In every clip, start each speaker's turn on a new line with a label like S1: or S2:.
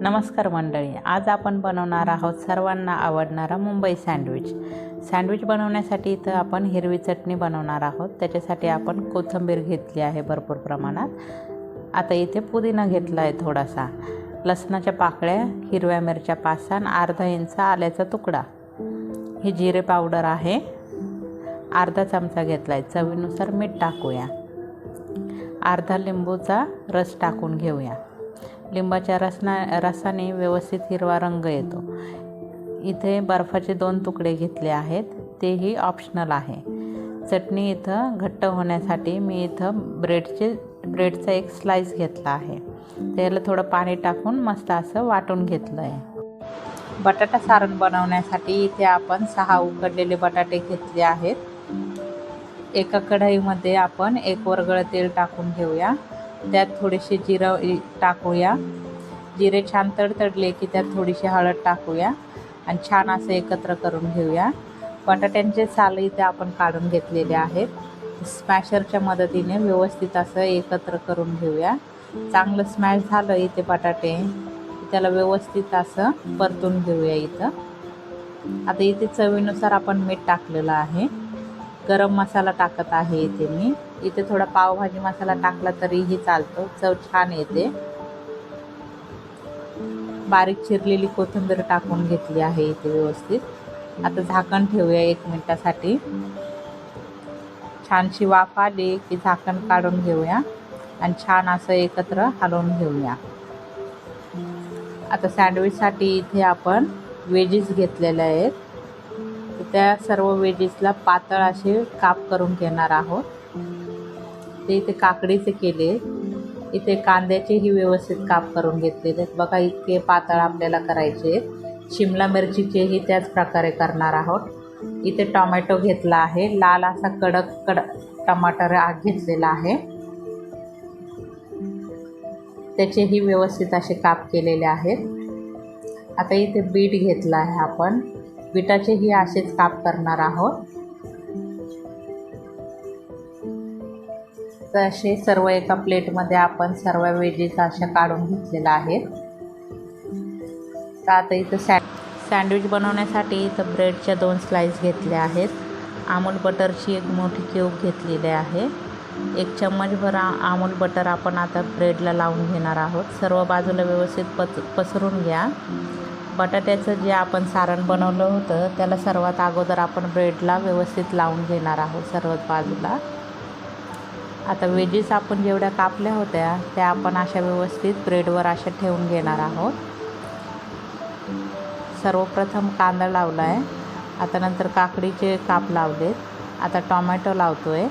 S1: नमस्कार मंडळी आज आपण बनवणार आहोत सर्वांना आवडणारा मुंबई सँडविच. सँडविच बनवण्यासाठी इथं आपण हिरवी चटणी बनवणार आहोत त्याच्यासाठी आपण कोथिंबीर घेतली आहे भरपूर प्रमाणात. आता इथे पुदिना घेतला आहे थोडासा. लसणाच्या पाकळ्या हिरव्या मिरच्या पासान अर्धा इंच आल्याचा तुकडा. ही जिरे पावडर आहे. अर्धा चमचा घेतला आहे चवीनुसार मीठ टाकूया. अर्धा लिंबूचा रस टाकून घेऊया. लिंबाच्या रसना रसाने व्यवस्थित हिरवा रंग येतो. इथे बर्फाचे दोन तुकडे घेतले आहेत. तेही ऑप्शनल आहे. चटणी इथं घट्ट होण्यासाठी मी इथं ब्रेडचे ब्रेडचा एक स्लाइस घेतला आहे. त्याला थोडं पाणी टाकून मस्त असं वाटून घेतलं आहे बटाटा सारण बनवण्यासाठी इथे आपण सहा उकडलेले बटाटे घेतले आहेत. एका कढईमध्ये आपण एक वरगळं तेल टाकून घेऊया. त्यात थोडेसे जिरं टाकूया. जिरे छान तडतडले की त्यात थोडीशी हळद टाकूया आणि छान असं एकत्र करून घेऊया. बटाट्यांचे साल इथे आपण काढून घेतलेले आहेत. स्मॅशरच्या मदतीने व्यवस्थित असं एकत्र करून घेऊया. चांगलं स्मॅश झालं इथे बटाटे. त्याला व्यवस्थित असं परतून घेऊया इथं. आता इथे चवीनुसार आपण मीठ टाकलेलं आहे. गरम मसाला टाकत आहे इथे मी. इथे थोडा पावभाजी मसाला टाकला तरीही चालतो. चव छान येते. बारीक चिरलेली कोथिंबीर टाकून घेतली आहे इथे व्यवस्थित. आता झाकण ठेवूया एक मिनिटासाठी. छानशी वाफ आली की झाकण काढून घेऊया आणि छान असं एकत्र हलवून घेऊया. आता सँडविचसाठी इथे आपण वेजीस घेतलेल्या आहेत. त्या सर्व वेजीसला पातळ असे काप करून घेणार आहोत. ते इथे काकडीचे केले इथे कांद्याचेही व्यवस्थित काप करून घेतलेले आहेत. बघा इतके पातळ आपल्याला करायचे आहेत. शिमला मिरचीचेही त्याच प्रकारे करणार आहोत. इथे टोमॅटो घेतला आहे. लाल असा कडक कड टमाटर आग घेतलेला आहे. त्याचेही व्यवस्थित असे काप केलेले आहेत. आता इथे बीट घेतला आहे आपण. बीटाचेही असेच काप करणार आहोत. तर असे सर्व एका प्लेटमध्ये आपण सर्व वेजेस अशा काढून घेतलेल्या आहेत तर आता इथं सँड सँडविच बनवण्यासाठी इथं ब्रेडच्या दोन स्लाईस घेतल्या आहेत. आमूल बटरची एक मोठी क्यूब घेतलेली आहे. एक चम्मचभर आमूल बटर आपण आता ब्रेडला लावून घेणार आहोत. सर्व बाजूला व्यवस्थित पच पसरून घ्या. बटाट्याचं जे आपण सारण बनवलं होतं त्याला सर्वात अगोदर आपण ब्रेडला व्यवस्थित लावून घेणार आहोत सर्व बाजूला. आता वेजीस आपण जेवढ्या कापल्या होत्या त्या आपण अशा व्यवस्थित ब्रेडवर अशा ठेवून घेणार आहोत. सर्वप्रथम कांदा लावला आहे आता नंतर काकडीचे काप लावलेत. आता टॉमॅटो लावतो आहे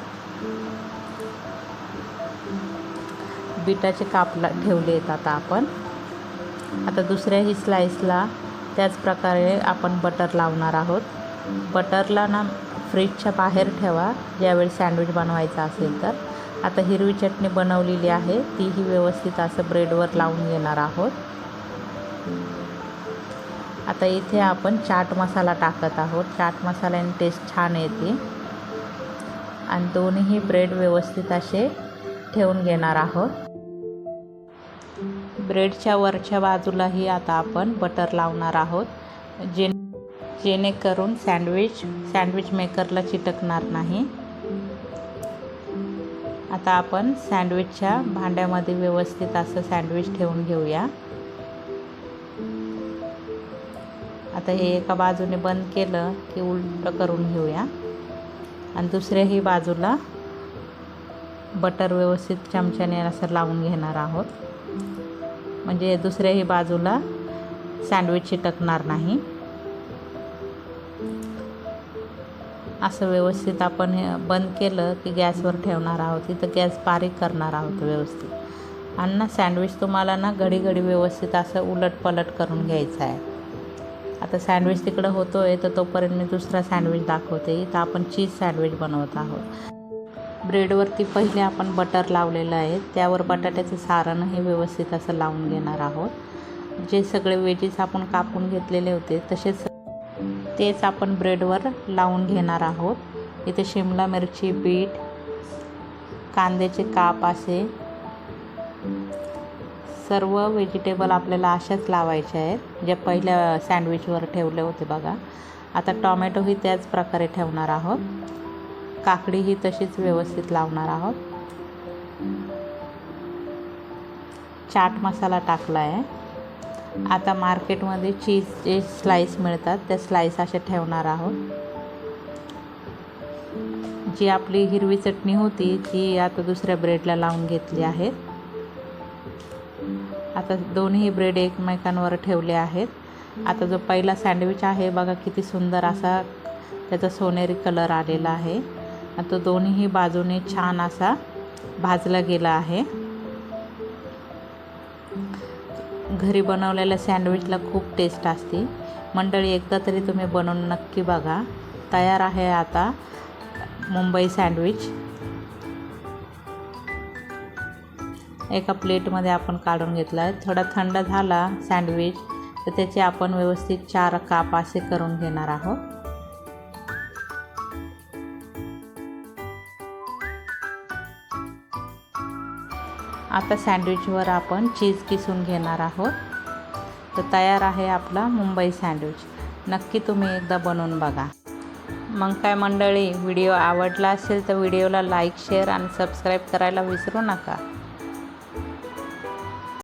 S1: बिटाचे काप ला ठेवले आहेत आता आपण. आता दुसऱ्याही स्लाईसला त्याच प्रकारे आपण बटर लावणार आहोत. बटरला ना फ्रीजच्या बाहेर ठेवा ज्यावेळी सँडविच बनवायचा असेल तर. आता हिरवी चटणी बनवलेली आहे तीही व्यवस्थित असं ब्रेडवर लावून घेणार आहोत. आता इथे आपण चाट मसाला टाकत आहोत. चाट मसाल्याने टेस्ट छान येते. आणि दोन्ही ब्रेड व्यवस्थित असे ठेवून घेणार आहोत. ब्रेडच्या वरच्या बाजूलाही आता आपण बटर लावणार आहोत. जे जेणेकरून सँडविच सँडविच मेकरला चिटकणार नाही. आता आपण सँडविचच्या भांड्यामध्ये व्यवस्थित असं सँडविच ठेवून घेऊया. आता हे एका बाजूने बंद केलं की उलटं करून घेऊया. आणि दुसऱ्याही बाजूला बटर व्यवस्थित चमच्याने असं लावून घेणार आहोत. म्हणजे दुसऱ्याही बाजूला सँडविच चिटकणार नाही. असं व्यवस्थित आपण हे बंद केलं की गॅसवर ठेवणार आहोत. इथं गॅस बारीक करणार आहोत व्यवस्थित. आणि ना सँडविच तुम्हाला ना घडी घडी व्यवस्थित असं उलट पलट करून घ्यायचं आहे. आता सँडविच तिकडं होतो आहे तर तोपर्यंत मी दुसरा सँडविच दाखवते. इथं आपण चीज सँडविच बनवत आहोत. ब्रेडवरती पहिले आपण बटर लावलेलं आहे. त्यावर बटाट्याचं सारण हे व्यवस्थित असं लावून घेणार आहोत. जे सगळे वेजेस आपण कापून घेतलेले होते तसेच तेच आपण ब्रेडवर लावून घेणार आहोत. इथे शिमला मिरची बीट कांद्याचे काप असे सर्व व्हेजिटेबल आपल्याला अशाच लावायचे आहेत जे पहिल्या सँडविचवर ठेवले होते बघा. आता टॉमॅटोही त्याच प्रकारे ठेवणार आहोत. काकडीही तशीच व्यवस्थित लावणार आहोत. चाट मसाला टाकला आहे आता मार्केटमध्ये चीजचे स्लाईस मिळतात त्या स्लाईस असे ठेवणार आहोत. जी आपली हिरवी चटणी होती ती आता दुसऱ्या ब्रेडला लावून घेतली आहे. आता दोन्ही ब्रेड एकमेकांवर ठेवले आहेत. आता जो पहिला सँडविच आहे बघा किती सुंदर असा त्याचा सोनेरी कलर आलेला आहे. आता दोन्हीही बाजूने छान असा भाजला गेला आहे. घरी बनवलेल्या सँडविचला खूप टेस्ट असते. मंडळी एकदा तरी तुम्ही बनवून नक्की बघा. तयार आहे आता मुंबई सँडविच. एका प्लेटमध्ये आपण काढून घेतला. आहे थोडा थंड झाला सँडविच तर त्याचे आपण व्यवस्थित चार काप असे करून घेणार आहोत. आता सँडविचवर आपण चीज किसून घेणार आहोत. तर तयार आहे आपला मुंबई सँडविच. नक्की तुम्ही एकदा बनवून बघा. मग काय मंडळी व्हिडिओ आवडला असेल तर व्हिडिओला लाईक शेअर आणि सबस्क्राईब करायला विसरू नका.